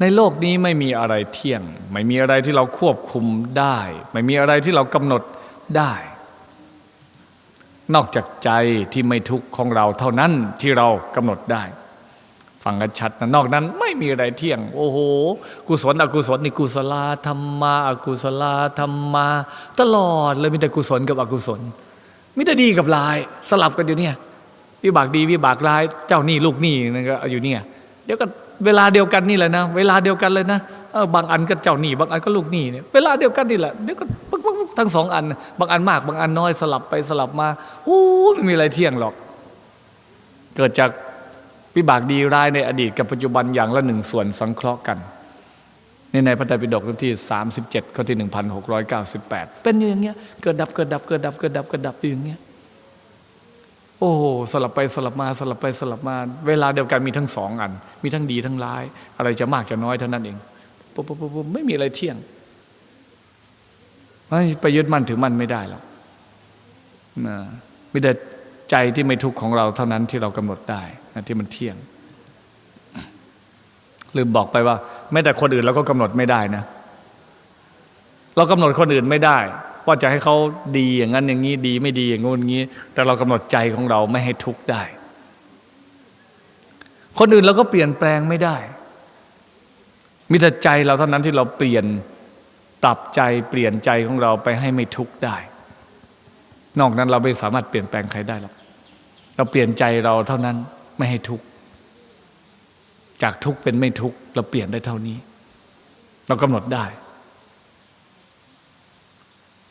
ในโลกนี้ไม่มีอะไรเที่ยง ไม่มีอะไรที่เราควบคุมได้ ไม่มีอะไรที่เรากำหนดได้ นอกจากใจที่ไม่ทุกข์ของเราเท่านั้นที่เรากำหนดได้ ฟังกันชัดนะนอกนั้นไม่มีอะไรเที่ยง โอ้โห กุศลอกุศลนี่กุศลาธรรมาอกุศลาธรรมา ตลอดเลยมีแต่กุศลกับอกุศลมีแต่ดีกับร้ายสลับกันอยู่เนี่ยวิบากดีวิบากร้าย เจ้าหนี้ลูกหนี้นั่นก็อยู่เนี่ยเดี๋ยวก็ เวลาเดียวกันนี่แหละนะ เวลาเดียวกันเลยนะเออบางอันก็เจ้าหนี้บางอันก็ลูกหนี้เนี่ยเวลาเดียวกันนี่แหละเดี๋ยวก็ปึ๊กปึ๊กปึ๊กทั้งสองอัน บางอันมากบางอันน้อยสลับไปสลับมาโอ้ไม่มีอะไรเที่ยงหรอก เกิดจากวิบากดีร้ายในอดีตกับปัจจุบันอย่างละหนึ่งส่วนสังเคราะห์กันนี่ในพระไตรปิฎกเล่มที่ 37ข้อที่ 1698 เป็นอยู่อย่างเงี้ยเกิดดับเกิดดับเกิดดับเกิดดับเกิดดับอยู่อย่างเงี้ย โอ้สลับไปสลับมาสลับไปสลับมา เวลาเดียวกันมีทั้งสองอัน มีทั้งดีทั้งร้าย อะไรจะมากจะน้อยเท่านั้นเองปุ๊บปุ๊บปุ๊บปุ๊บไม่มีอะไรเที่ยงไปยึดมั่นถือมั่นไม่ได้หรอกนะมีแต่ใจที่ไม่ทุกข์ของเราเท่านั้นที่เรากำหนดได้นะที่มันเที่ยงลืมบอกไปว่าแม้แต่คนอื่นเราก็กำหนดไม่ได้นะ เรากำหนดคนอื่นไม่ได้ ว่าจะให้เขาดีอย่างนั้นอย่างนี้ดีไม่ดีอย่างงู้นอย่างนี้ แต่เรากำหนดใจของเราไม่ให้ทุกข์ได้ คนอื่นเราก็เปลี่ยนแปลงไม่ได้ มีแต่ใจเราเท่านั้นที่เราเปลี่ยนปรับใจเปลี่ยนใจของเราไปให้ไม่ทุกข์ได้ นอกนั้นเราไม่สามารถเปลี่ยนแปลงใครได้หรอกเราเปลี่ยนใจเราเท่านั้นไม่ให้ทุกข์จากทุกข์เป็นไม่ทุกข์เราเปลี่ยนได้เท่านี้ เรากำหนดได้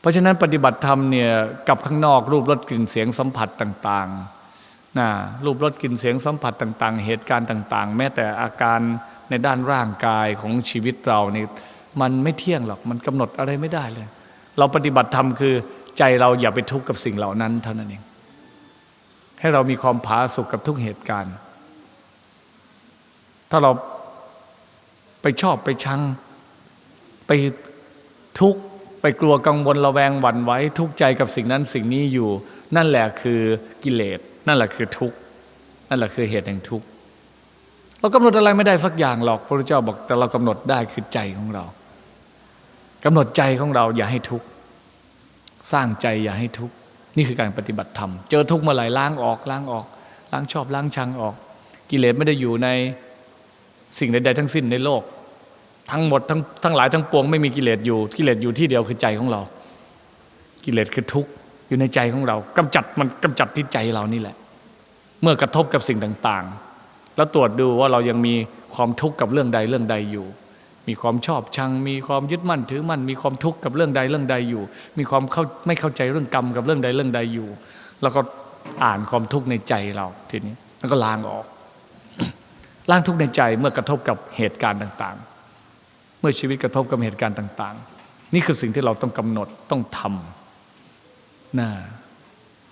ราะฉะนั้นปฏิบัติธรรมเนี่ยกับข้างนอกรูปรสกลิ่นเสียงสัมผัสต่างๆนะรูปรสกลิ่นเสียงสัมผัสต่าง ๆ เหตุการณ์ต่าง ๆ แม้แต่อาการในด้านร่างกายของชีวิตเรานี่มันไม่เที่ยงหรอกมันกำหนดอะไรไม่ได้เลย เราปฏิบัติธรรมคือใจเราอย่าไปทุกข์กับสิ่งเหล่านั้นเท่านั้นเอง ให้เรามีความผาสุกกับทุกเหตุการณ์ ถ้าเราไปชอบไปชังไปทุกข์ กลัวกังวลระแวงหวั่นไหวทุกข์ใจกับสิ่งนั้นสิ่งนี้อยู่ นั่นแหละคือกิเลสนั่นแหละคือทุกข์นั่นแหละคือเหตุแห่งทุกข์เรากำหนดอะไรไม่ได้สักอย่างหรอกพระพุทธเจ้าบอกแต่เรากำหนดได้คือใจของเรากำหนดใจของเราอย่าให้ทุกข์สร้างใจอย่าให้ทุกข์นี่คือการปฏิบัติธรรม เจอทุกข์เมื่อไหร่ล้างออกล้างออก ล้างชอบล้างชังออก กิเลสไม่ได้อยู่ในสิ่งใดๆทั้งสิ้นในโลก ทั้งหมดทั้งทั้งหลายทั้งปวงไม่มีกิเลสอยู่กิเลสอยู่ที่เดียวคือใจของเรา กิเลสคือทุกข์อยู่ในใจของเรากำจัดมันกำจัดที่ใจเรานี่แหละ เมื่อกระทบกับสิ่งต่างๆ แล้วตรวจดูว่าเรายังมีความทุกข์กับเรื่องใดเรื่องใดอยู่ มีความชอบชัง มีความยึดมั่นถือมั่นมีความทุกข์กับเรื่องใดเรื่องใดอยู่ มีความเข้าไม่เข้าใจเรื่องกรรมกับเรื่องใดเรื่องใดอยู่ แล้วก็อ่านความทุกข์ในใจเราทีนี้แล้วก็ล้างออกล้างทุกข์ในใจเมื่อกระทบกับเหตุการณ์ต่างๆ เมื่อชีวิตกระทบกับเหตุการณ์ต่าง ๆ นี่คือสิ่งที่เราต้องกำหนดต้องทำนะ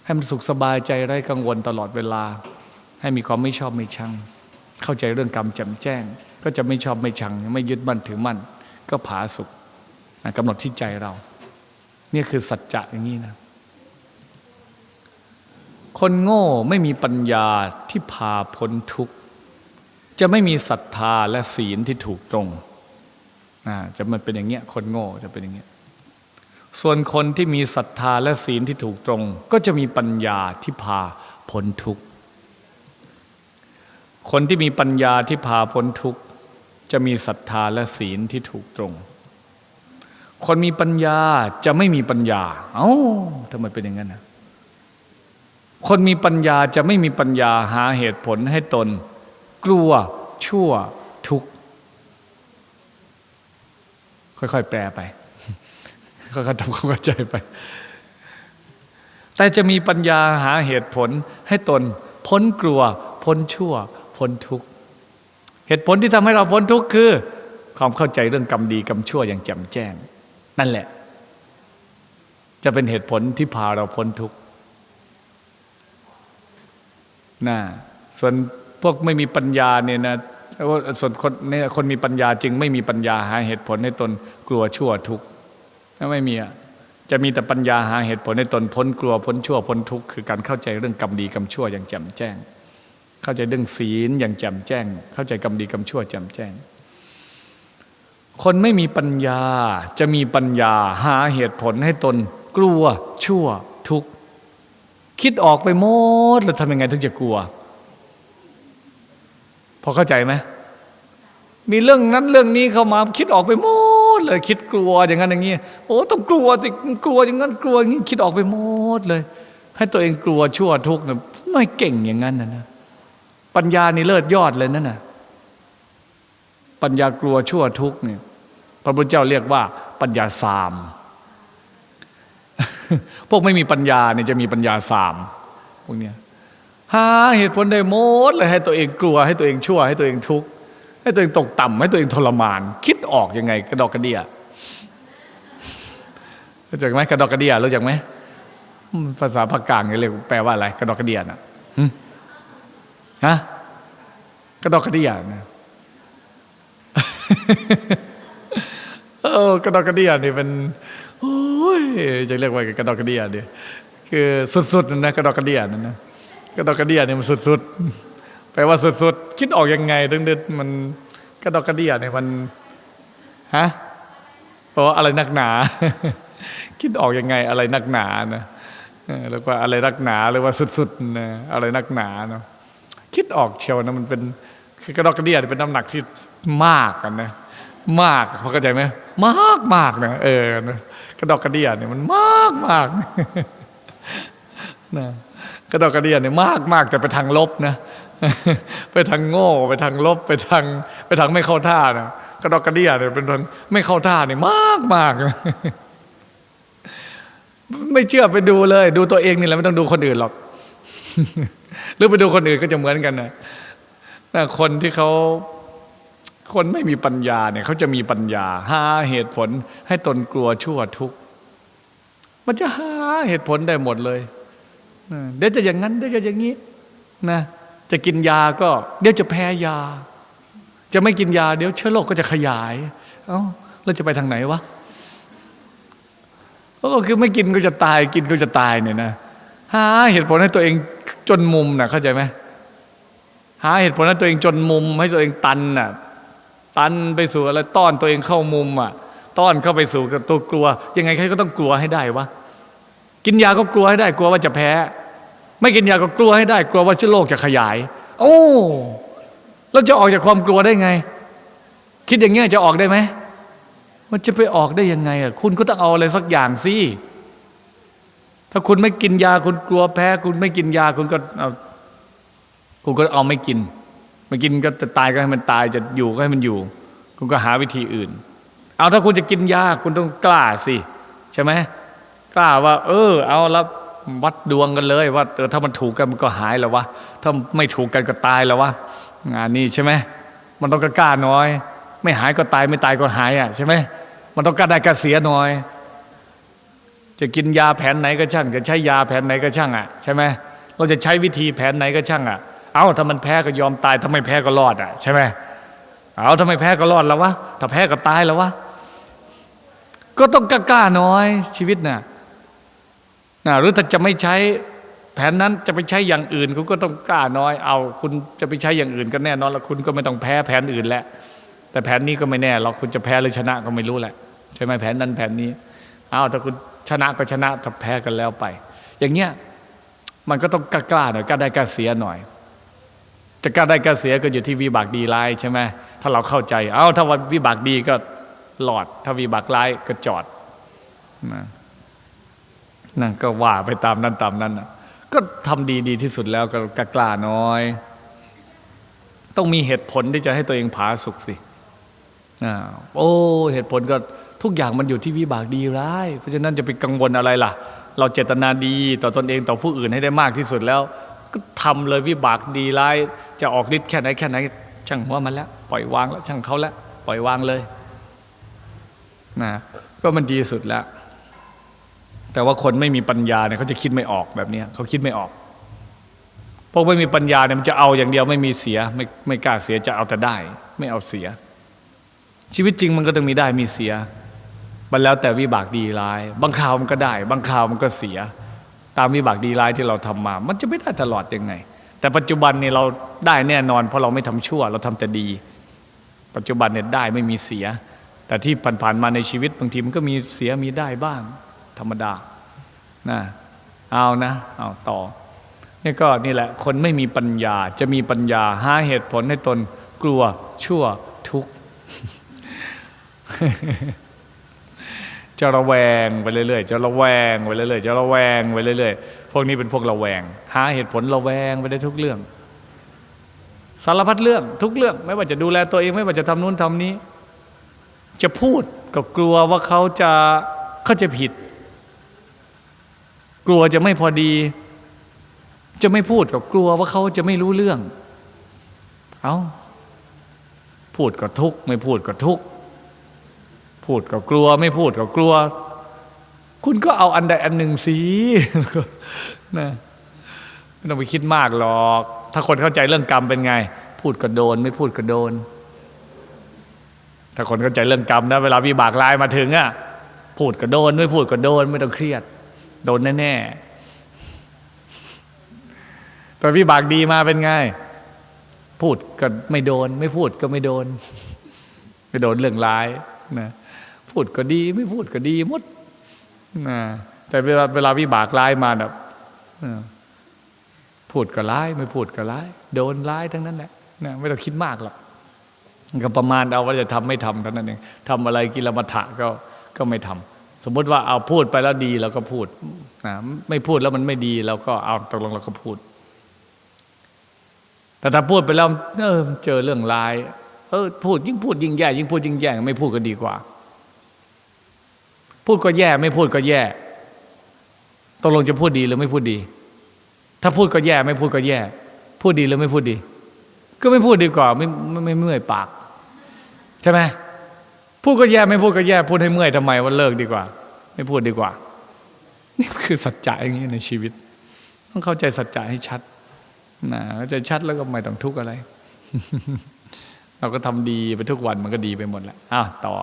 ให้มันสุขสบายใจไร้กังวลตลอดเวลา ให้มีความไม่ชอบไม่ชัง เข้าใจเรื่องกรรมแจ่มแจ้ง ก็จะไม่ชอบไม่ชัง ไม่ยึดมั่นถือมั่น ก็ผาสุขนะกำหนดที่ใจเรา นี่คือสัจจะอย่างนี้นะ คนโง่ไม่มีปัญญาที่พาพ้นทุกข์ จะไม่มีศรัทธาและศีลที่ถูกตรง จะมันเป็นอย่างเงี้ยคนโง่จะเป็นอย่างเงี้ยส่วนคนที่มีศรัทธาและศีลที่ถูกตรง ก็จะมีปัญญาที่พาพ้นทุกข์คนที่มีปัญญาที่พาพ้นทุกข์จะมีศรัทธาและศีลที่ถูกตรง คนมีปัญญาจะไม่มีปัญญา เอ้าทำไมเป็นอย่างนั้นนะคนมีปัญญาจะไม่มีปัญญาหาเหตุผลให้ตน กลัวชั่วทุกข์ ค่อยๆ แปลไปค่อยๆทำความเข้าใจไป แต่จะมีปัญญาหาเหตุผลให้ตน พ้นกลัว พ้นชั่ว พ้นทุกข์เหตุผลที่ทำให้เราพ้นทุกข์คือ ความเข้าใจเรื่องกรรมดีกรรมชั่วอย่างแจ่มแจ้ง นั่นแหละ จะเป็นเหตุผลที่พาเราพ้นทุกข์นะส่วนพวกไม่มีปัญญาเนี่ยนะ ส่วนคนเนี่ยคนมีปัญญาจึงไม่มีปัญญาหาเหตุผลให้ตนกลัวชั่วทุกข์ไม่มีอะจะมีแต่ปัญญาหาเหตุผลให้ตนพ้นกลัวพ้นชั่วพ้นทุกข์คือการเข้าใจเรื่องกรรมดีกรรมชั่วอย่างแจ่มแจ้ง เข้าใจเรื่องศีลอย่างแจ่มแจ้ง เข้าใจกรรมดีกรรมชั่วแจ่มแจ้ง คนไม่มีปัญญาจะมีปัญญาหาเหตุผลให้ตน กลัวชั่วทุกข์คิดออกไปหมดแล้วทำยังไงถึงจะกลัว พอเข้าใจไหมมีเรื่องนั้นเรื่องนี้เข้ามาคิดออกไปหมดเลย คิดกลัวอย่างนั้นอย่างนี้โอ้ต้องกลัวสิกลัวอย่างนั้นกลัวอย่างนี้คิดออกไปหมดเลย ให้ตัวเองกลัวชั่วทุกข์นะไม่เก่งอย่างนั้นนะนะปัญญานี่เลิศยอดเลยนั่นน่ะปัญญากลัวชั่วทุกข์เนี่ย พระพุทธเจ้าเรียกว่า ปัญญาสาม พวกไม่มีปัญญาเนี่ยจะมีปัญญาสามพวกเนี้ย หาเหตุผลได้หมดเลยให้ตัวเองกลัวให้ตัวเองชั่ว ให้ตัวเองทุกข์ให้ตัวเองตกต่ำให้ตัวเองทรมาน คิดออกยังไง กระดอกกระเดียรู้จักไหมกระดอกกระเดียรู้จักไหมภาษาภาคกลางเรียกแปลว่าอะไรกระดอกกระเดียน่ะฮะกระดอกกระเดียนะเออกระดอกกระเดียนี่เป็นโอ้ยจะเรียกว่ากระดอกกระเดียเนี่ยคือสุดๆนะกระดอกกระเดียนั่นนะ กระดอกกระเดียเนี่ยมันสุดๆแปลว่าสุดๆคิดออกยังไงถึงเด็ดมันกระดอกกระเดียเนี่ยมันฮะเพราะว่าอะไรนักหนา คิดออกยังไงอะไรนักหนานะเออแล้วก็อะไรนักหนาหรือว่าสุดๆนะอะไรนักหนาเนาะคิดออกเชียวนะมันเป็นคือกระดอกกระเดียเนี่เป็นน้ำหนักที่มากกันนะมากพอเข้าใจไหมมากมากนะเออกระดอกกระเดียเนี่ยมันมากมากนะ กระดอกกระเดียเนี่ยมากมากแต่ไปทางลบนะ ไปทางโง่ ไปทางลบ ไปทางไปทางไม่เข้าท่านะกระดอกกระเดียเนี่ยเป็นทางไม่เข้าท่าเนี่ยมากมากไม่เชื่อไปดูเลย ดูตัวเองนี่แหละไม่ต้องดูคนอื่นหรอก หรือไปดูคนอื่นก็จะเหมือนกันนะคนที่เขาคนไม่มีปัญญาเนี่ยเขาจะมีปัญญา หาเหตุผลให้ตนกลัวชั่วทุกข์มันจะหาเหตุผลได้หมดเลย เดี๋ยวจะอย่างนั้นเดี๋ยวจะอย่างนี้นะจะกินยาก็เดี๋ยวจะแพ้ยา จะไม่กินยา เดี๋ยวเชื้อโรคก็จะขยาย เอ้าเราจะไปทางไหนวะก็คือไม่กินก็จะตาย กินก็จะตายเนี่ยนะหาเหตุผลให้ตัวเองจนมุมนะเข้าใจไหมหาเหตุผลให้ตัวเองจนมุม ให้ตัวเองตันน่ะตันไปสู่อะไรต้อนตัวเองเข้ามุมอะ ต้อนเข้าไปสู่กับตัวกลัว ยังไงใครก็ต้องกลัวให้ได้วะ กินยาก็กลัวให้ได้กลัวว่าจะแพ้ ไม่กินยาก็กลัวให้ได้ กลัวว่าเชื้อโรคจะขยาย โอ้เราจะออกจากความกลัวได้ไง คิดอย่างเงี้ยจะออกได้ไหมมันจะไปออกได้ยังไงอะคุณก็ต้องเอาอะไรสักอย่างสิถ้าคุณไม่กินยาคุณกลัวแพ้ คุณไม่กินยาคุณก็เอาคุณก็เอาไม่กินไม่กินก็จะตายก็ให้มันตายจะอยู่ก็ให้มันอยู่ คุณก็หาวิธีอื่น เอาถ้าคุณจะกินยาคุณต้องกล้าสิใช่ไหม กล้าว่า เออ เอาล้ววัดดวงกันเลย ว่าเออถ้ามันถูกกันมันก็หายแล้ววะถ้าไม่ถูกกันก็ตายแล้ววะงานนี้ใช่ไหมมันต้องกล้าน้อย ไม่หายก็ตายไม่ตายก็หายอะใช่ไหมมันต้องกล้าได้กล้าเสียน้อย จะกินยาแผนไหนก็ช่าง จะใช้ยาแผนไหนก็ช่างอะใช่ไหมเราจะใช้วิธีแผนไหนก็ช่างอะเอาถ้ามันแพ้ก็ยอมตายถ้าไม่แพ้ก็รอดอะใช่ไหมเอาถ้าไม่แพ้ก็รอดแล้ววะถ้าแพ้ก็ตายแล้ววะก็ต้องกล้าน้อยชีวิตน่ะ นะหรือถ้าจะไม่ใช้แผนนั้นจะไปใช้อย่างอื่น คุณก็ต้องกล้าน้อยเอาคุณจะไปใช้อย่างอื่นก็แน่นอนแล้วคุณก็ไม่ต้องแพ้แผนอื่นแล้วแต่แผนนี้ก็ไม่แน่หรอกคุณจะแพ้หรือชนะก็ไม่รู้แหละใช่ไหมแผนนั้นแผนนี้เอาถ้าคุณชนะก็ชนะถ้าแพ้กันแล้วไป อย่างเงี้ยมันก็ต้องกล้าหน่อยกล้าได้กล้าเสียหน่อย จะกล้าได้กล้าเสียก็อยู่ที่วิบากดีร้ายใช่ไหมถ้าเราเข้าใจ เอาถ้าว่าวิบากดีก็หลอด ถ้าวิบากร้ายก็จอดนะ นั่นก็ว่าไปตามนั้นตามนั้นนะก็ทำดีดีที่สุดแล้วก็กล้าน้อย ต้องมีเหตุผลที่จะให้ตัวเองผาสุกสิอ้าโอ้เหตุผลก็ทุกอย่างมันอยู่ที่วิบากดีร้าย เพราะฉะนั้นจะไปกังวลอะไรล่ะ เราเจตนาดีต่อตอนเองต่อผู้อื่นให้ได้มากที่สุดแล้ว ก็ทำเลยวิบากดีร้าย จะออกฤทธิ์แค่ไหนแค่ไหนช่างหัวมันแล้วปล่อยวางแล้วช่างเขาแล้วปล่อยวางเลยนะก็มันดีสุดแล้ว แต่ว่าคนไม่มีปัญญาเนี่ยเขาจะคิดไม่ออกแบบนี้เขาคิดไม่ออกพวกไม่มีปัญญาเนี่ยมันจะเอาอย่างเดียวไม่มีเสียไม่ไม่กล้าเสียจะเอาแต่ได้ ไม่เอาเสีย ชีวิตจริงมันก็ต้องมีได้มีเสียมันแล้วแต่วิบากดีร้าย บางข่าวมันก็ได้ บางข่าวมันก็เสีย ตามวิบากดีร้ายที่เราทำมา มันจะไม่ได้ตลอดยังไง แต่ปัจจุบันเนี่ยเราได้แน่นอน เพราะเราไม่ทำชั่ว เราทำแต่ดี ปัจจุบันเนี่ยได้ไม่มีเสีย แต่ที่ผ่านๆมาในชีวิตบางทีมันก็มีเสียมีได้บ้าง ธรรมดานะเอานะเอาต่อนี่ก็นี่แหละคนไม่มีปัญญาจะมีปัญญาหาเหตุผลให้ตนกลัวชั่วทุกข์จะระแวงไปเรื่อยๆ จะระแวงไปเรื่อยๆ จะระแวงไปเรื่อยๆ พวกนี้เป็นพวกระแวง หาเหตุผลระแวงไปได้ทุกเรื่อง สารพัดเรื่องทุกเรื่อง ไม่ว่าจะดูแลตัวเองไม่ว่าจะทำนู้นทำนี้ จะพูดก็กลัวว่าเขาจะเขาจะผิด กลัวจะไม่พอดี จะไม่พูดก็กลัวว่าเขาจะไม่รู้เรื่อง เอาพูดก็ทุกข์ไม่พูดก็ทุกข์พูดก็กลัว ไม่พูดก็กลัว คุณก็เอาอันใดอันหนึ่งสินะไม่ต้องไปคิดมากหรอก ถ้าคนเข้าใจเรื่องกรรมเป็นไง พูดก็โดน ไม่พูดก็โดน ถ้าคนเข้าใจเรื่องกรรมนะเวลาวิบากร้ายมาถึงอะพูดก็โดน ไม่พูดก็โดน ไม่ต้องเครียด โดนแน่ๆแต่วิบากดีมาเป็นไง พูดก็ไม่โดน ไม่พูดก็ไม่โดน ไม่โดนเรื่องร้ายนะพูดก็ดี ไม่พูดก็ดีมดนะแต่เวลาเวลาวิบากร้ายมาแบบพูดก็ร้าย ไม่พูดก็ร้าย โดนร้ายทั้งนั้นแหละนะไม่ต้องคิดมากหรอกก็ประมาณเอาว่าจะทำไม่ทำเท่านั้นเองทำอะไรกิลมัฐะก็ก็ไม่ทำ สมมุติว่าเอาพูดไปแล้วดีเราก็พูดนะไม่พูดแล้วมันไม่ดีเราก็เอาตกลงเราก็พูด แต่ถ้าพูดไปแล้วเออเจอเรื่องร้าย เออพูดยิ่งพูดยิ่งแย่ ยิ่งพูดยิ่งแย่ไม่พูดก็ดีกว่า พูดก็แย่ไม่พูดก็แย่ตกลงจะพูดดีหรือไม่พูดดี ถ้าพูดก็แย่ไม่พูดก็แย่ พูดดีหรือไม่พูดดี ก็ไม่พูดดีกว่าไม่ไม่ไม่เมื่อยปาก ใช่ไหม พูดก็แย่ไม่พูดก็แย่พูดให้เมื่อยทำไมว่าเลิกดีกว่า ไม่พูดดีกว่า นี่คือสัจจะอย่างนี้ในชีวิต ต้องเข้าใจสัจจะให้ชัดนะเข้าใจชัดแล้วก็ไม่ต้องทุกข์อะไร เราก็ทำดีไปทุกวันมันก็ดีไปหมดแหละอ้าวต่อ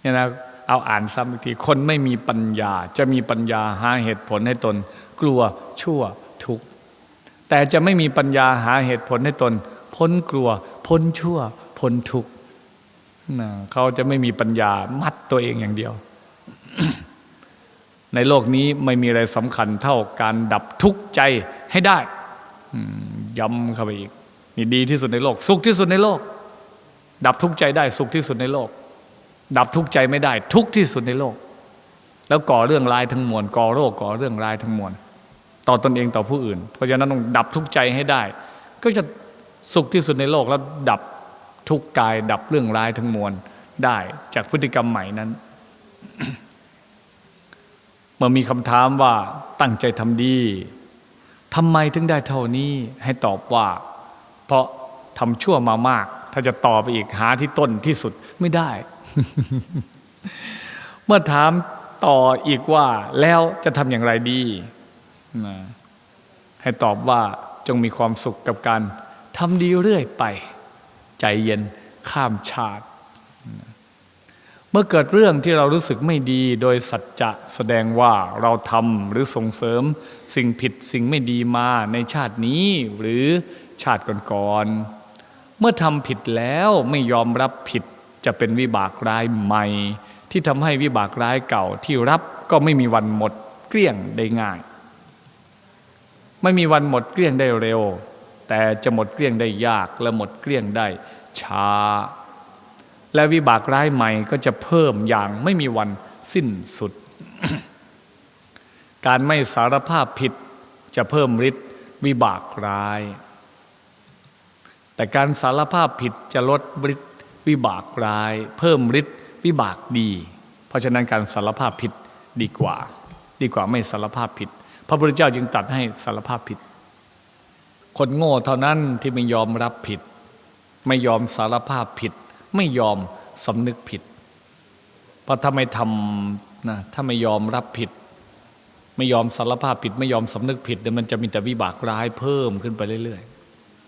เนี่ยนะเอาอ่านซ้ำอีกที คนไม่มีปัญญา จะมีปัญญาหาเหตุผลให้ตน กลัวชั่วทุกข์แต่จะไม่มีปัญญาหาเหตุผลให้ตน พ้นกลัว พ้นชั่ว พ้นทุกข์ เขาจะไม่มีปัญญามัดตัวเองอย่างเดียว ในโลกนี้ไม่มีอะไรสำคัญเท่าการดับทุกข์ใจให้ได้ย้ำเข้าไปอีกนี่ดีที่สุดในโลก สุขที่สุดในโลก ดับทุกข์ใจได้สุขที่สุดในโลก ดับทุกข์ใจไม่ได้ ทุกข์ที่สุดในโลก แล้วก่อเรื่องร้ายทั้งมวลก่อโรคก่อเรื่องร้ายทั้งมวลต่อตนเองต่อผู้อื่น เพราะฉะนั้นต้องดับทุกข์ใจให้ได้ ก็จะสุขที่สุดในโลกแล้วดับ ทุกกายดับเรื่องร้ายทั้งมวลได้จากพฤติกรรมใหม่นั้น เมื่อมีคำถามว่าตั้งใจทำดีทำไมถึงได้เท่านี้ให้ตอบว่า เพราะทำชั่วมามาก ถ้าจะต่อไปอีกหาที่ต้นที่สุดไม่ได้ เมื่อถามต่ออีกว่าแล้วจะทำอย่างไรดี ให้ตอบว่าจงมีความสุขกับการทำดีเรื่อยไป ใจเย็นข้ามชาติ เมื่อเกิดเรื่องที่เรารู้สึกไม่ดีโดยสัจจะแสดงว่าเราทำหรือส่งเสริมสิ่งผิดสิ่งไม่ดีมาในชาตินี้หรือชาติก่อนๆเมื่อทำผิดแล้วไม่ยอมรับผิดจะเป็นวิบากร้ายใหม่ ที่ทำให้วิบากร้ายเก่าที่รับก็ไม่มีวันหมดเกลี้ยงได้ง่าย ไม่มีวันหมดเกลี้ยงได้เร็ว แต่จะหมดเกลี้ยงได้ยากและหมดเกลี้ยงได้ช้า และวิบากร้ายใหม่ก็จะเพิ่มอย่างไม่มีวันสิ้นสุด การไม่สารภาพผิดจะเพิ่มฤทธิ์วิบากร้าย แต่การสารภาพผิดจะลดฤทธิ์วิบากร้าย เพิ่มฤทธิ์วิบากดี เพราะฉะนั้นการสารภาพผิดดีกว่า ดีกว่าไม่สารภาพผิด พระพุทธเจ้าจึงตรัสให้สารภาพผิด คนโง่เท่านั้นที่ไม่ยอมรับผิด ไม่ยอมสารภาพผิด ไม่ยอมสำนึกผิด เพราะถ้าไม่ทำนะถ้าไม่ยอมรับผิด ไม่ยอมสารภาพผิด ไม่ยอมสำนึกผิดเดี๋ยมันจะมีแต่วิบากร้ายเพิ่มขึ้นไปเรื่อย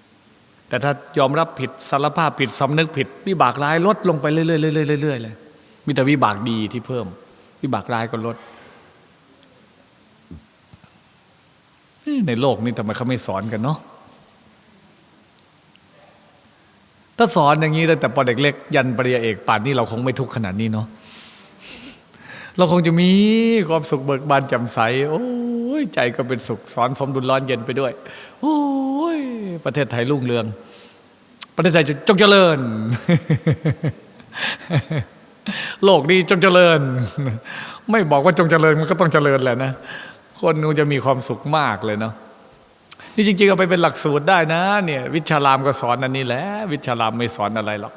ๆ แต่ถ้ายอมรับผิดสารภาพผิดสำนึกผิด วิบากร้ายลดลงไปเรื่อยๆเรื่อยๆเลยมีแต่วิบากดีที่เพิ่ม วิบากร้ายก็ลดในโลกนี้ทำไมเขาไม่สอนกันเนาะ ถ้าสอนอย่างนี้ตั้งแต่ปเด็กเล็กยันปริญญาเอกป่านนี้เราคงไม่ทุกข์ขนาดนี้เนาะเราคงจะมีความสุขเบิกบานแจ่มใส โอ้ยใจก็เป็นสุขสอนสมดุลร้อนเย็นไปด้วย โอ้ยประเทศไทยรุ่งเรือง ประเทศไทยจงเจริญ โลกนี้จงเจริญ ไม่บอกว่าจงเจริญมันก็ต้องเจริญแหละนะ คนคงจะมีความสุขมากเลยเนาะ นี่จริงๆเอาไปเป็นหลักสูตรได้นะเนี่ยวิชารามก็สอนอันนี้แหละวิชารามไม่สอนอะไรหรอก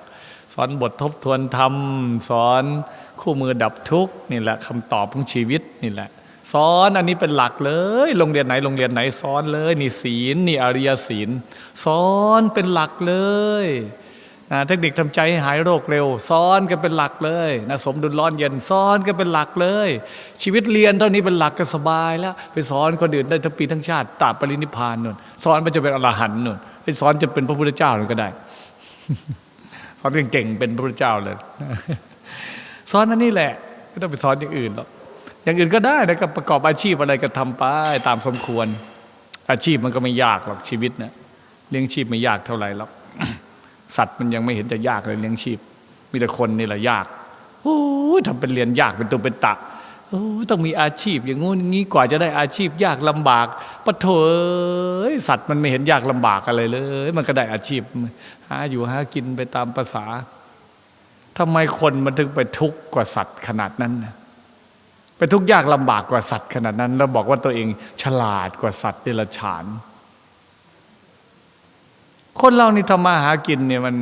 สอนบททบทวนธรรม สอนคู่มือดับทุกข์นี่แหละคำตอบของชีวิตนี่แหละ สอนอันนี้เป็นหลักเลย โรงเรียนไหนโรงเรียนไหนสอนเลย นี่ศีลนี่อริยศีล สอนเป็นหลักเลย นะเทคนิคทำใจให้หายโรคเร็ว ซ้อนกันเป็นหลักเลยนะสมดุลร้อนเย็นซ้อนกันเป็นหลักเลย ชีวิตเรียนเท่านี้เป็นหลักก็สบายแล้ว ไปสอนคนอื่นได้ทั้งปีทั้งชาติตราบปรินิพานนู่นสอนมันจะเป็นอรหันต์นู่นไปสอนจะเป็นพระพุทธเจ้านู่นก็ได้ สอนเก่งๆเป็นพระพุทธเจ้าเลยสอนอันนี้แหละไม่ต้องไปสอนอย่างอื่นหรอกอย่างอื่นก็ได้นะก็ประกอบอาชีพอะไรก็ทำไปตามสมควร อาชีพมันก็ไม่ยากหรอกชีวิตเนี่ยเลี้ยงชีพไม่ยากเท่าไหร่หรอก สัตว์มันยังไม่เห็นจะยากเลยเลี้ยงชีพ มีแต่คนนี่แหละยากโอ้ยทำเป็นเรียนยากเป็นตัวเป็นตะโอ้ต้องมีอาชีพ อย่างงู้นงี้กว่าจะได้อาชีพยากลำบากปะโถอยสัตว์มันไม่เห็นยากลำบากอะไรเลย มันก็ได้อาชีพหาอยู่หากินไปตามภาษาทำไมคนมันถึงไปทุกข์กว่าสัตว์ขนาดนั้นนะไปทุกข์ยากลำบากกว่าสัตว์ขนาดนั้น แล้วบอกว่าตัวเองฉลาดกว่าสัตว์เดรัจฉาน คนเรานี่ทำมาหากินเนี่ยมัน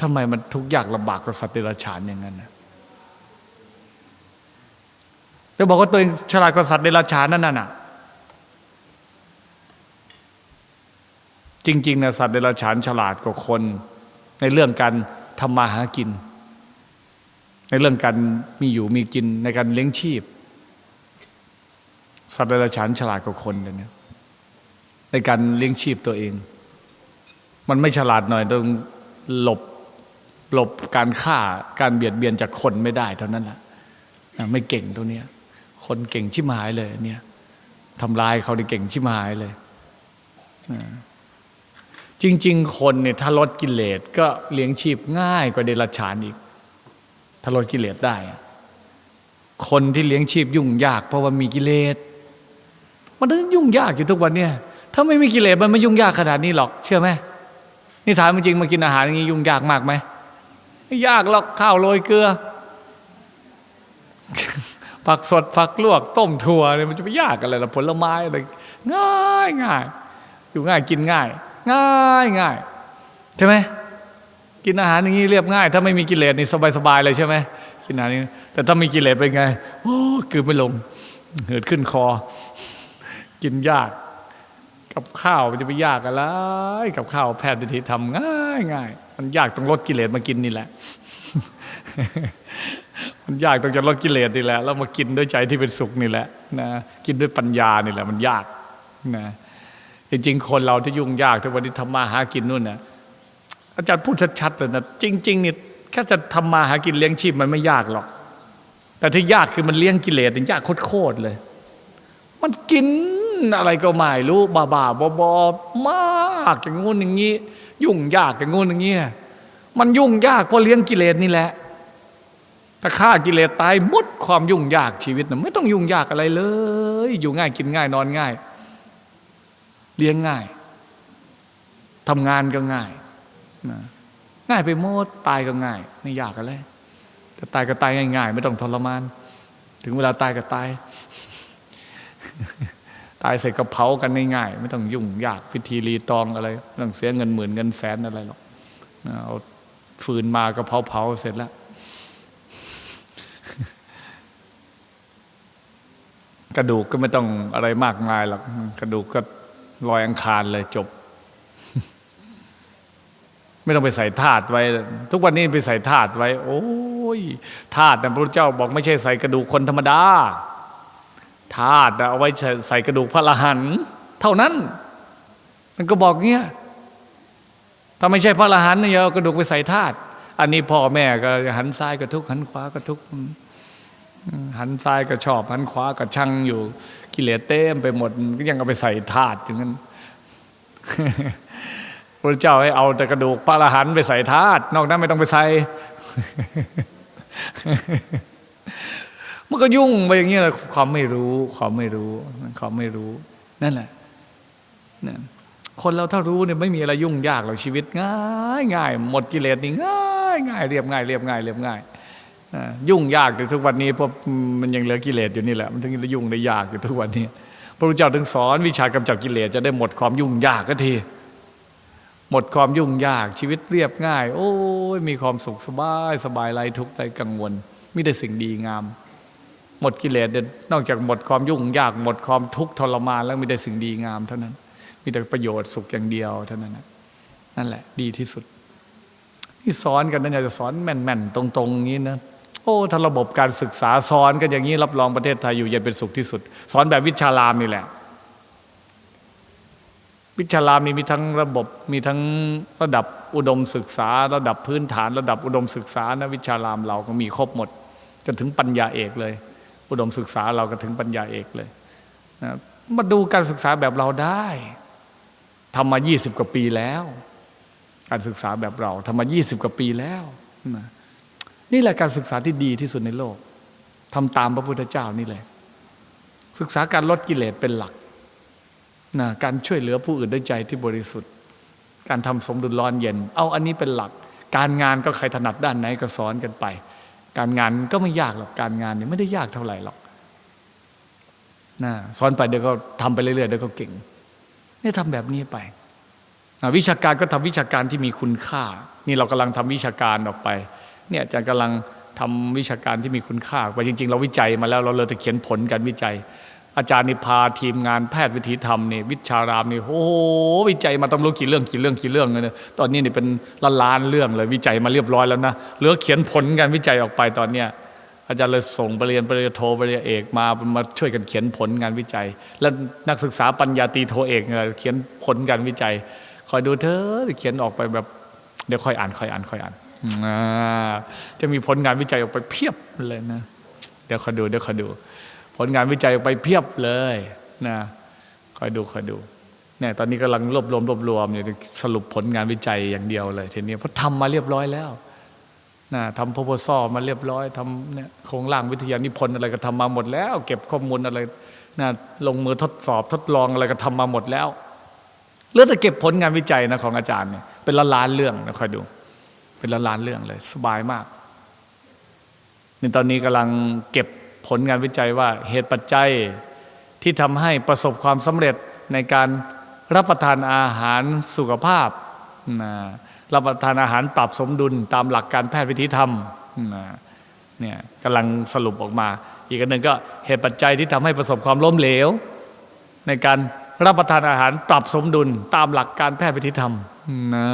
ทำไมมันทุกข์ยากลำบากกว่าสัตว์เดรัจฉานอย่างนั้นนะจะบอกว่าตัวเองฉลาดกว่าสัตว์เดรัจฉานนั่นน่ะ จริงๆนะสัตว์เดรัจฉานฉลาดกว่าคน ในเรื่องการทำมาหากิน ในเรื่องการมีอยู่มีกินในการเลี้ยงชีพ สัตว์เดรัจฉานฉลาดกว่าคนเลยเนี่ยในการเลี้ยงชีพตัวเอง มันไม่ฉลาดหน่อยต้องหลบหลบการฆ่าการเบียดเบียนจากคนไม่ได้เท่านั้นแหละไม่เก่งตรงเนี้ยคนเก่งชิมหายเลยเนี่ยทำลายเขาได้เก่งชิมหายเลยจริง ๆ คนเนี่ยถ้าลดกิเลสก็เลี้ยงชีพง่ายกว่าเดรัจฉานอีก ถ้าลดกิเลสได้ คนที่เลี้ยงชีพยุ่งยาก เพราะว่ามีกิเลสมันต้องยุ่งยากอยู่ทุกวันเนี่ยถ้าไม่มีกิเลสมันไม่ยุ่งยากขนาดนี้หรอก เชื่อไหม นี่ถามจริงมากินอาหารอย่างนี้ยุ่งยากมากไหมไม่ยากหรอกข้าวโรยเกลือ ผักสดผักลวกต้มถั่วเนี่ยมันจะไปยากอะไรล่ะผลไม้อะไรง่ายง่ายอยู่ง่ายกินง่าย ง่ายง่ายใช่ไหมกินอาหารอย่างนี้เรียบง่าย ถ้าไม่มีกิเลสนี่สบายสบายเลยใช่ไหมกินอาหารนี้แต่ถ้ามีกิเลสเป็นไงโอ้คือไม่ลงเหิดขึ้นคอ กินยาก กับข้าวมันจะไปยากอะไรกับข้าวแพทย์วิธีทำง่ายง่ายมันยากต้องลดกิเลสมากินนี่แหละ มันยากต้องจะลดกิเลสนี่แหละแล้วมากินด้วยใจที่เป็นสุขนี่แหละนะกินด้วยปัญญานี่แหละ มันยากนะจริงๆคนเราที่ยุ่งยากทุกวันนี้ทำมาหากินนู่นนะอาจารย์พูดชัดๆเลยนะจริงๆนี่แค่จะทำมาหากินเลี้ยงชีพมันไม่ยากหรอก แต่ที่ยากคือมันเลี้ยงกิเลสมันยากโคตรๆเลย มันกิน อะไรก็ไม่รู้บ้าบาบอๆมากอย่างงู้นอย่างงี้ ยุ่งยากอย่างงู้นอย่างงี้มันยุ่งยากเพราะเลี้ยงกิเลสนี่แหละ ถ้าฆ่ากิเลสตายหมดความยุ่งยากชีวิตนะไม่ต้องยุ่งยากอะไรเลย อยู่ง่ายกินง่ายนอนง่าย เลี้ยงง่ายทำงานก็ง่ายนะง่ายไปหมดตายก็ง่ายไม่ยากอะไรแต่ตายก็ตายง่ายๆ ไม่ต้องทรมาน ถึงเวลาตายก็ตาย ตายใส่กระเพรากันง่ายๆไม่ต้องยุ่งยากพิธีรีตองอะไรไม่ต้องเสียเงินหมื่นเงินแสนอะไรหรอกเอาฟืนมากระเพราเผาเสร็จแล้ว กระดูกก็ไม่ต้องอะไรมากมายหรอกกระดูกก็ลอยอังคารเลยจบ ไม่ต้องไปใส่ธาตุไว้ ทุกวันนี้ไปใส่ธาตุไว้ โอ้ยธาตุนะพระพุทธเจ้าบอกไม่ใช่ใส่กระดูกคนธรรมดา ธาตุเอาไว้ใส่กระดูกพระอรหัน เท่านั้น มันก็บอกเงี้ยถ้าไม่ใช่พระอรหันเนี่ยเอากระดูกไปใส่ธาตุอันนี้พ่อแม่ก็หันซ้ายก็ทุกหันขวาก็ทุกหันซ้ายก็ชอบ หันขวาก็ชังอยู่ กิเลสเต็มไปหมดก็ยังเอาไปใส่ธาตุอย่างนั้นพระเจ้าให้เอาแต่กระดูกพระอรหันไปใส่ธาตุนอกนั้นไม่ต้องไปใส่ มันก็ยุ่งไปอย่างนี้แหละความไม่รู้ ความไม่รู้ความไม่รู้ นั่นแหละนั่นคนเราถ้ารู้เนี่ยไม่มีอะไรยุ่งยากหรอกชีวิตง่ายง่ายหมดกิเลสนี่ง่ายง่ายเรียบง่ายเรียบง่ายเรียบง่ายยุ่งยากแต่ทุกวันนี้เพราะมันยังเหลือกิเลสอยู่นี่แหละมันถึงได้ยุ่งได้ยากอยู่ทุกวันนี้ พระพุทธเจ้าถึงสอนวิชากำจัดกิเลสจะได้หมดความยุ่งยากก็ทีหมดความยุ่งยากชีวิตเรียบง่าย โอ้ยมีความสุขสบายสบายไรทุกข์ไรกังวลมีแต่สิ่งดีงาม หมดกิเลสเนี่ยนอกจากหมดความยุ่งยากหมดความทุกข์ทรมานแล้วมีแต่สิ่งดีงามเท่านั้น มีแต่ประโยชน์สุขอย่างเดียวเท่านั้นนะนั่นแหละ ดีที่สุด ที่สอนกันนั่นอยากจะสอนแม่นๆตรงๆอย่างนี้นะโอ้ถ้าระบบการศึกษาสอนกันอย่างนี้รับรองประเทศไทยอยู่เย็นเป็นสุขที่สุด สอนแบบวิชารามนี่แหละ วิชารามนี่มีทั้งระบบมีทั้งระดับอุดมศึกษา ระดับพื้นฐาน ระดับอุดมศึกษานะวิชารามเราก็มีครบหมดจนถึงปัญญาเอกเลย อุดมศึกษาเราก็ถึงปัญญาเอกเลยนะมาดูการศึกษาแบบเราได้ทำมา 20 กว่าปีแล้ว การศึกษาแบบเราทำมา 20 กว่าปีแล้วนะนี่แหละการศึกษาที่ดีที่สุดในโลกทำตามพระพุทธเจ้านี่แหละศึกษาการลดกิเลสเป็นหลักนะการช่วยเหลือผู้อื่นด้วยใจที่บริสุทธิ์ การทำสมดุลร้อนเย็น เอาอันนี้เป็นหลัก การงานก็ใครถนัดด้านไหนก็สอนกันไป การงานก็ไม่ยากหรอกการงานเนี่ยไม่ได้ยากเท่าไหร่หรอกนะสอนไปเดี๋ยวก็ทำไปเรื่อยๆเดี๋ยวก็เก่งเนี่ยทำแบบนี้ไปวิชาการก็ทำวิชาการที่มีคุณค่า นี่เรากำลังทำวิชาการออกไปเนี่ยอาจารย์กำลังทำวิชาการที่มีคุณค่าไปจริง ๆ เราวิจัยมาแล้วเราเลยจะเขียนผลการวิจัย อาจารย์นิพาทีมงานแพทย์วิถีธรรมนี่วิชารามนี่โอ้โหวิจัยมาต้องรู้กี่เรื่องกี่เรื่องกี่เรื่องเลยนะตอนนี้นี่เป็นล้านล้านเรื่องเลย วิจัยมาเรียบร้อยแล้วนะเหลือเขียนผลการวิจัยออกไปตอนเนี้ยอาจารย์เลยส่งไปเรียนปริญญาโทปริญญาเอกมามาช่วยกันเขียนผลงานวิจัย และนักศึกษาปัญญาตรีโทเอกเนี่ยเขียนผลการวิจัย คอยดูเธอะเขียนออกไปแบบเดี๋ยวค่อยอ่านค่อยอ่านค่อยอ่านจะมีผลงานวิจัยออกไปเพียบเลยนะ เดี๋ยวคอยดูเดี๋ยวคอยดู ผลงานวิจัยออกไปเพียบเลยนะคอยดูคอยดูเนี่ยตอนนี้กำลังรวบรวมรวบรวมอยู่สรุปผลงานวิจัยอย่างเดียวเลยทีนี้เพราะทำมาเรียบร้อยแล้วนะทำพ r o p o s a l มาเรียบร้อยทำเนี่ยโครงร่างวิทยานิพนธ์อะไรก็ทำมาหมดแล้ว เก็บข้อมูลอะไรนะลงมือทดสอบทดลองอะไรก็ทำมาหมดแล้วเหลือแต่เก็บผลงานวิจัยนะของอาจารย์เนี่ยเป็นล้านล้านเรื่องนะคอยดู เป็นล้านล้านเรื่องเลย สบายมากนี่ตอนนี้กำลังเก็บ ผลงานวิจัยว่าเหตุปัจจัยที่ทำให้ประสบความสำเร็จในการรับประทานอาหารสุขภาพนะรับประทานอาหารปรับสมดุลตามหลักการแพทย์วิถีธรรมนะเนี่ยกำลังสรุปออกมา อีกอันหนึ่งก็เหตุปัจจัยที่ทำให้ประสบความล้มเหลว ในการรับประทานอาหารปรับสมดุลตามหลักการแพทย์วิถีธรรมนะ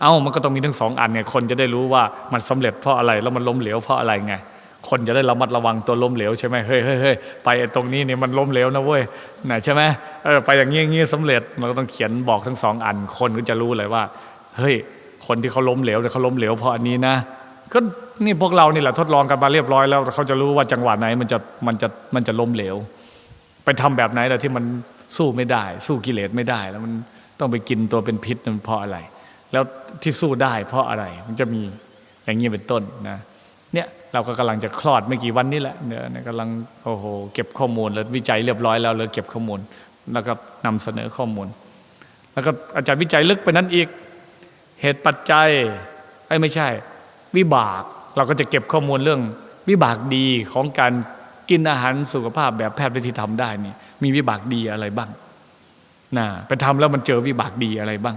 เอ้ามันก็ต้องมีทั้งสองอันเนี่ยคนจะได้รู้ว่ามันสำเร็จเพราะอะไรแล้วมันล้มเหลวเพราะอะไรไง คนจะได้ระมัดระวังตัวล้มเหลวใช่ไหมเฮ้ยเฮ้ยเฮ้ยไปตรงนี้เนี่ยมันล้มเหลวนะเว้ยนะใช่ไหมเออไปอย่างงี้อย่างงี้สำเร็จมันก็ต้องเขียนบอกทั้งสองอัน คนก็จะรู้เลยว่า เฮ้ย คนที่เขาล้มเหลวแต่เขาล้มเหลวเพราะอันนี้นะ ก็นี่พวกเรานี่แหละทดลองกันมาเรียบร้อยแล้วเขาจะรู้ว่าจังหวะไหนมันจะมันจะมันจะล้มเหลว ไปทำแบบไหนแต่ที่มันสู้ไม่ได้ สู้กิเลสไม่ได้ แล้วมันต้องไปกินตัวเป็นพิษมันเพราะอะไร แล้วที่สู้ได้เพราะอะไรมันจะมีอย่างนี้เป็นต้นนะ เราก็กำลังจะคลอดไม่กี่วันนี้แหละเนี่ยกำลังโอ้โหเก็บข้อมูลแล้ววิจัยเรียบร้อยแล้วเลยเก็บข้อมูล แล้วก็นำเสนอข้อมูล แล้วก็อาจารย์วิจัยลึกไปนั้นอีกเหตุปัจจัยไอ้ไม่ใช่ วิบากเราก็จะเก็บข้อมูลเรื่อง วิบากดีของการกินอาหารสุขภาพแบบแพทย์วิธีทำได้นี่มีวิบากดีอะไรบ้างนะไปทำแล้วมันเจอวิบากดีอะไรบ้าง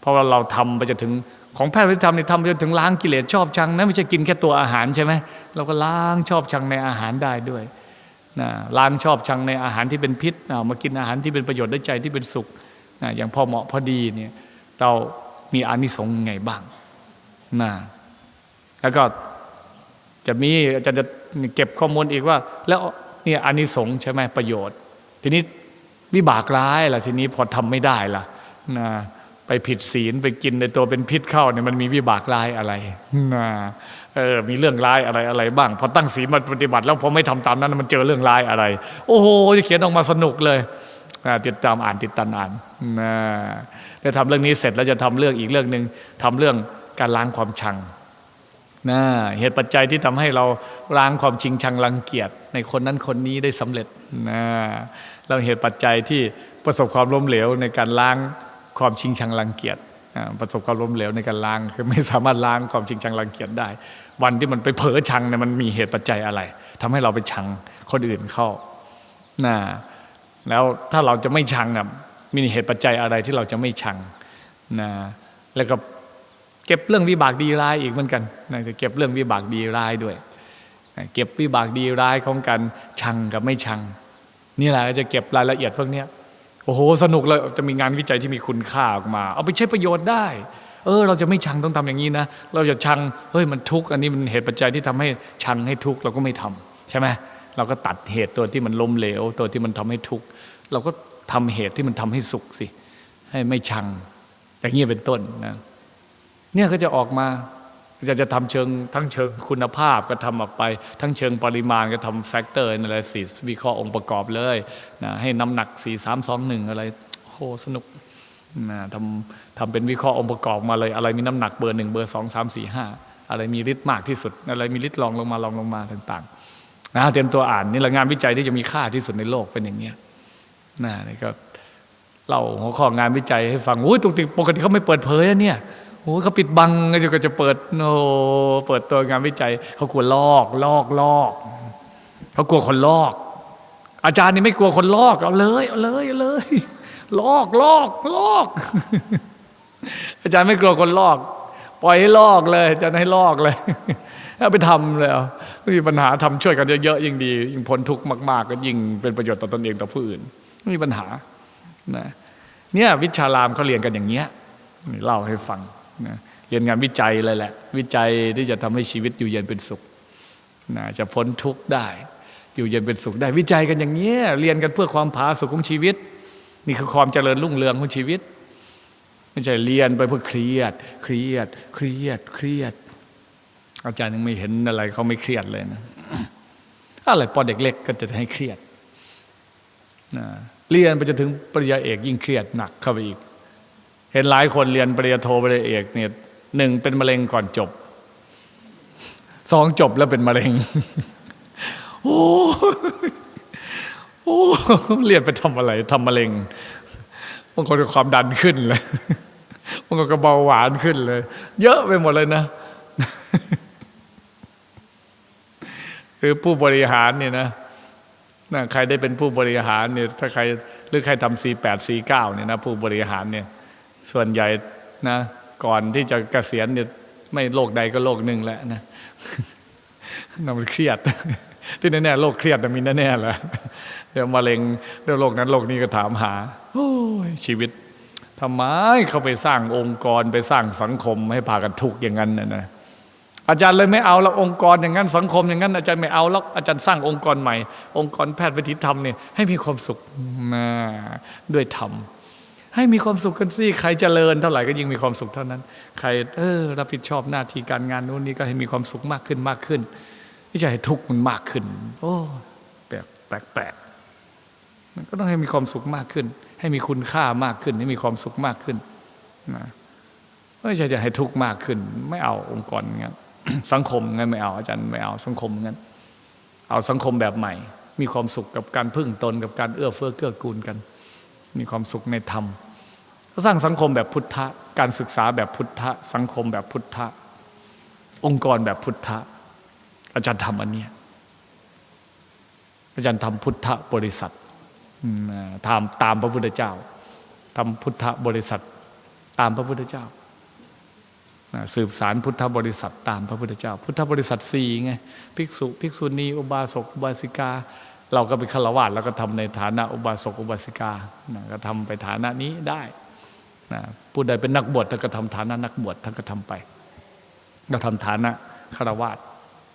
เพราะว่าเราทำไปจะถึง ของแพทย์วิธีธรรมนี่ทำจนถึงล้างกิเลสชอบชังนะไม่ใช่กินแค่ตัวอาหารใช่ไหมเราก็ล้างชอบชังในอาหารได้ด้วยนะล้างชอบชังในอาหารที่เป็นพิษเอามากินอาหารที่เป็นประโยชน์ได้ใจที่เป็นสุขนะอย่างพอเหมาะพอดีเนี่ยเรามีอานิสงส์ไงบ้างนะแล้วก็จะมีอาจารย์จะเก็บข้อมูลอีกว่า แล้วเนี่ยอานิสงส์ใช่ไหมประโยชน์ ทีนี้วิบากร้ายล่ะทีนี้พอทำไม่ได้ล่ะนะ ไปผิดศีลไปกินในตัวเป็นพิษเข้าเนี่ยมันมีวิบากร้ายอะไรนะเออมีเรื่องร้ายอะไรอะไรบ้างพอตั้งศีลมาปฏิบัติ แล้วพอไม่ทำตามนั้น มันเจอเรื่องร้ายอะไร โอ้โหจะเขียนออกมาสนุกเลยติดตามอ่านติดตามอ่านนะจะทำเรื่องนี้เสร็จแล้วจะทำเรื่องอีกเรื่องหนึ่งทำเรื่องการล้างความชังนะเหตุปัจจัยที่ทำให้เราล้างความชิงชังรังเกียจในคนนั้นคนนี้ได้สำเร็จนะแล้วเหตุปัจจัยที่ประสบความล้มเหลวในการล้าง ความชิงชังรังเกียจประสบความล้มเหลวในการล้างคือไม่สามารถล้างความชิงชังรังเกียจได้ วันที่มันไปเผลอชังเนี่ยมันมีเหตุปัจจัยอะไรทำให้เราไปชังคนอื่นเข้านะแล้วถ้าเราจะไม่ชังอะมีเหตุปัจจัยอะไรที่เราจะไม่ชังนะแล้วก็เก็บเรื่องวิบากดีร้ายอีกเหมือนกันนะจะเก็บเรื่องวิบากดีร้ายด้วยนะเก็บวิบากดีร้ายของการชังกับไม่ชัง นี่แหละจะเก็บรายละเอียดพวกเนี้ย โอ้โหสนุกเลยจะมีงานวิจัยที่มีคุณค่าออกมา เอาไปใช้ประโยชน์ได้ เออ เราจะไม่ชังต้องทำอย่างนี้นะ เราจะชังเฮ้ยมันทุกข์อันนี้มันเหตุปัจจัยที่ทำให้ชังให้ทุกข์เราก็ไม่ทำใช่ไหมเราก็ตัดเหตุตัวที่มันล้มเหลว ตัวที่มันทำให้ทุกข์เราก็ทำเหตุที่มันทำให้สุขสิ ให้ไม่ชังอย่างนี้เป็นต้นนะเนี่ยก็จะออกมา จะจะทำเชิงทั้งเชิงคุณภาพก็ทำออกไป ทั้งเชิงปริมาณก็ทำแฟกเตอร์อะไรสีวิเคราะห์องค์ประกอบเลยนะให้น้ำหนัก 4 3 2 1 อะไรโหสนุกนะทำทำเป็นวิเคราะห์องค์ประกอบมาเลย อะไรมีน้ำหนักเบอร์หนึ่งเบอร์สองสามสี่ห้าอะไรมีฤทธิ์มากที่สุด อะไรมีฤทธิ์รองลงมารองลงมาต่างๆนะเตรียมตัวอ่านนี่แหละงานวิจัยที่จะมีค่าที่สุดในโลกเป็นอย่างเนี้ยนะนี่ก็เล่าหัวข้องานวิจัยให้ฟังโอ้ยปกติปกติเขาไม่เปิดเผยนะเนี่ย โอ้เขาปิดบังก็จะเปิดโอ้เปิดตัวงานวิจัย เขากลัวลอกลอกลอกเขากลัวคนลอก อาจารย์นี่ไม่กลัวคนลอกเอาเลยเอาเลยเอาเลยลอกลอกลอก อาจารย์ไม่กลัวคนลอก ปล่อยให้ลอกเลยอาจารย์ให้ลอกเลยเอาไปทำเลยไม่มีปัญหาทำช่วยกันเยอะๆยิ่งดียิ่งพ้นทุกข์มาก ๆ ก็ยิ่งเป็นประโยชน์ต่อตนเองต่อผู้อื่นไม่มีปัญหานะเนี่ยวิชารามเขาเรียนกันอย่างเงี้ยเล่าให้ฟัง นะเรียนงานวิจัยเลยแหละ วิจัยที่จะทำให้ชีวิตอยู่เย็นเป็นสุขนะจะพ้นทุกข์ได้ อยู่เย็นเป็นสุขได้วิจัยกันอย่างเงี้ยเรียนกันเพื่อความผาสุกของชีวิต นี่คือความเจริญรุ่งเรืองของชีวิต ไม่ใช่เรียนไปเพื่อเครียด เครียด เครียด เครียด อาจารย์ยังไม่เห็นอะไรเขาไม่เครียดเลยนะอะไรพอเด็กเล็กก็จะให้เครียดนะเรียนไปจนถึงปริญญาเอกยิ่งเครียดหนักเข้าไปอีก เห็นหลายคนเรียนปริญญาโทปริญญาเอกเนี่ยหนึ่งเป็นมะเร็งก่อนจบสองจบแล้วเป็นมะเร็ง โอ้โอ้เรียนไปทำอะไรทำมะเร็งบางคนก็ความดันขึ้นเลยบางคนก็เบาหวานขึ้นเลย เยอะไปหมดเลยนะคือผู้บริหารเนี่ยนะนะใครได้เป็นผู้บริหารเนี่ยถ้าใครหรือใครทำ C8 C9 เนี่ยนะผู้บริหารเนี่ย ส่วนใหญ่นะ ก่อนที่จะเกษียณเนี่ยไม่โรคใดก็โรคหนึ่งแหละนะน่ามันเครียด ที่แน่ๆโรคเครียดน่ะมีแน่ๆแหละเดี๋ยวมะเร็งเดี๋ยวโรคนั้นโรคนี้ก็ถามหาโอ้ยชีวิตทำไมเขาไปสร้างองค์กรไปสร้างสังคมให้พากันทุกข์อย่างนั้นนะนะอาจารย์เลยไม่เอาแล้วองค์กรอย่างนั้นสังคมอย่างนั้น อาจารย์ไม่เอาแล้วอาจารย์สร้างองค์กรใหม่ องค์กรแพทย์วิถีธรรมเนี่ยให้มีความสุขมาด้วยธรรม ให้มีความสุขกันสิใครเจริญเท่าไหร่ก็ยิ่งมีความสุขเท่านั้น ใครเออรับผิดชอบหน้าที่การงานนู้นนี่ก็ให้มีความสุขมากขึ้นมากขึ้นไม่ใช่ให้ทุกข์มันมากขึ้น โอ้แปลกแปลกแปลกมันก็ต้องให้มีความสุขมากขึ้น ให้มีคุณค่ามากขึ้น ให้มีความสุขมากขึ้นนะไม่ใช่จะให้ทุกข์มากขึ้น ไม่เอาองค์กรงั้นสังคมงั้นไม่เอาอาจารย์ไม่เอาสังคมงั้น เอาสังคมแบบใหม่ มีความสุขกับการพึ่งตนกับการเอื้อเฟื้อเกื้อกูลกัน มีความสุขในธรรม ก็สร้างสังคมแบบพุทธะ การศึกษาแบบพุทธะ สังคมแบบพุทธะ องค์กรแบบพุทธะ อาจารย์ทำอันเนี้ยอาจารย์ทำพุทธบริษัททำตามพระพุทธเจ้าทำพุทธบริษัทตามพระพุทธเจ้า สืบสารพุทธบริษัทตามพระพุทธเจ้า พุทธบริษัทสี่ไงภิกษุภิกษุณีอุบาสกอุบาสิกา เราก็เป็นฆราวาสเราก็ทำในฐานะอุบาสกอุบาสิกาก็ทำไปฐานะนี้ได้ นะผู้ใดเป็นนักบวชท่านก็ทำฐานะนักบวชท่านก็ทำไปก็ทำฐานะฆราวาส